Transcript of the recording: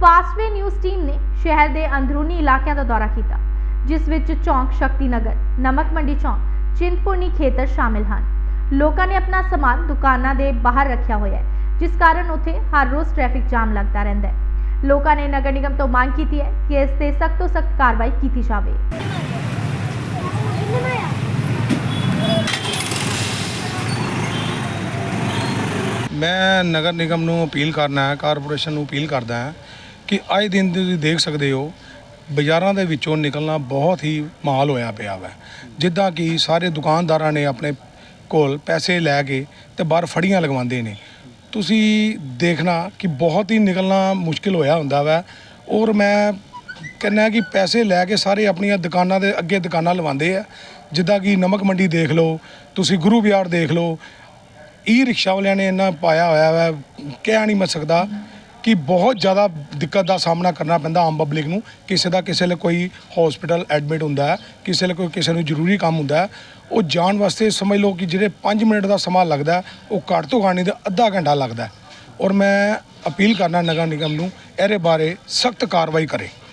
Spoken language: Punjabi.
ਫਾਸਟਵੇ ਨਿਊਜ਼ ਟੀਮ ਨੇ ਸ਼ਹਿਰ ਦੇ ਅੰਦਰੂਨੀ ਇਲਾਕਿਆਂ ਦਾ ਦੌਰਾ ਕੀਤਾ, ਜਿਸ ਵਿੱਚ ਚੌਂਕ ਸ਼ਕਤੀ ਨਗਰ ਨਮਕ ਮੰਡੀ ਚੌਂਕ, ਚਿੰਤਪੁਰਨੀ ਖੇਤਰ ਸ਼ਾਮਿਲ ਹਨ। ਲੋਕਾਂ ਨੇ ਆਪਣਾ ਸਮਾਨ ਦੁਕਾਨਾਂ ਦੇ ਬਾਹਰ ਰੱਖਿਆ ਹੋਇਆ ਹੈ, ਜਿਸ ਕਾਰਨ ਉੱਥੇ ਹਰ ਰੋਜ਼ ਟ੍ਰੈਫਿਕ ਜਾਮ ਲੱਗਦਾ ਰਹਿੰਦਾ ਹੈ। ਲੋਕਾਂ ਨੇ ਨਗਰ ਨਿਗਮ ਤੋਂ ਮੰਗ ਕੀਤੀ ਹੈ ਕਿ ਇਸ ਤੇ ਸਖਤ ਤੋਂ ਸਖਤ ਕਾਰਵਾਈ ਕੀਤੀ ਜਾਵੇ। ਮੈਂ ਨਗਰ ਨਿਗਮ ਨੂੰ ਅਪੀਲ ਕਰਨਾ ਹੈ, ਕਾਰਪੋਰੇਸ਼ਨ ਨੂੰ ਅਪੀਲ ਕਰਦਾ ਹਾਂ ਕਿ ਅੱਜ ਦਿਨ ਤੁਸੀਂ ਦੇਖ ਸਕਦੇ ਹੋ, ਬਾਜ਼ਾਰਾਂ ਦੇ ਵਿੱਚੋਂ ਨਿਕਲਣਾ ਬਹੁਤ ਹੀ ਮਾਲ ਹੋਇਆ ਪਿਆ ਵਾ। ਜਿੱਦਾਂ ਕਿ ਸਾਰੇ ਦੁਕਾਨਦਾਰਾਂ ਨੇ ਆਪਣੇ ਕੋਲ ਪੈਸੇ ਲੈ ਕੇ ਤੇ ਬਾਹਰ ਫੜੀਆਂ ਲਗਵਾਉਂਦੇ ਨੇ। ਤੁਸੀਂ ਦੇਖਣਾ ਕਿ ਬਹੁਤ ਹੀ ਨਿਕਲਣਾ ਮੁਸ਼ਕਿਲ ਹੋਇਆ ਹੁੰਦਾ ਵਾ ਔਰ ਮੈਂ ਕਹਿੰਦਾ ਕਿ ਪੈਸੇ ਲੈ ਕੇ ਸਾਰੇ ਆਪਣੀਆਂ ਦੁਕਾਨਾਂ ਦੇ ਅੱਗੇ ਦੁਕਾਨਾਂ ਲਵਾਉਂਦੇ ਆ। ਜਿੱਦਾਂ ਕਿ ਨਮਕ ਮੰਡੀ ਦੇਖ ਲਓ, ਤੁਸੀਂ ਗੁਰੂ ਬਿਆਰ ਦੇਖ ਲਓ ਈ ਰਿਕਸ਼ਾ ਵਾਲਿਆਂ ਨੇ ਇੰਨਾ ਪਾਇਆ ਹੋਇਆ ਹੈ ਕਹਿ ਨਹੀਂ ਮੈਂ ਸਕਦਾ। ਕਿ ਬਹੁਤ ਜ਼ਿਆਦਾ ਦਿੱਕਤ ਦਾ ਸਾਹਮਣਾ ਕਰਨਾ ਪੈਂਦਾ ਆਮ ਪਬਲਿਕ ਨੂੰ। ਕਿਸੇ ਦਾ ਕਿਸੇ ਲਈ ਕੋਈ ਹਸਪੀਟਲ ਐਡਮਿਟ ਹੁੰਦਾ ਹੈ, ਕਿਸੇ ਲਈ ਕੋਈ ਕਿਸੇ ਨੂੰ ਜ਼ਰੂਰੀ ਕੰਮ ਹੁੰਦਾ ਹੈ, ਉਹ ਜਾਣ ਵਾਸਤੇ ਸਮਝ ਲਓ ਕਿ ਜਿਹੜੇ 5 ਮਿੰਟ ਦਾ ਸਮਾਂ ਲੱਗਦਾ ਉਹ ਘੱਟ ਤੋਂ ਘੱਟ ਨਹੀਂ ਤਾਂ ਅੱਧਾ ਘੰਟਾ ਲੱਗਦਾ ਔਰ ਮੈਂ ਅਪੀਲ ਕਰਨਾ ਨਗਰ ਨਿਗਮ ਨੂੰ, ਇਹਦੇ ਬਾਰੇ ਸਖਤ ਕਾਰਵਾਈ ਕਰੇ।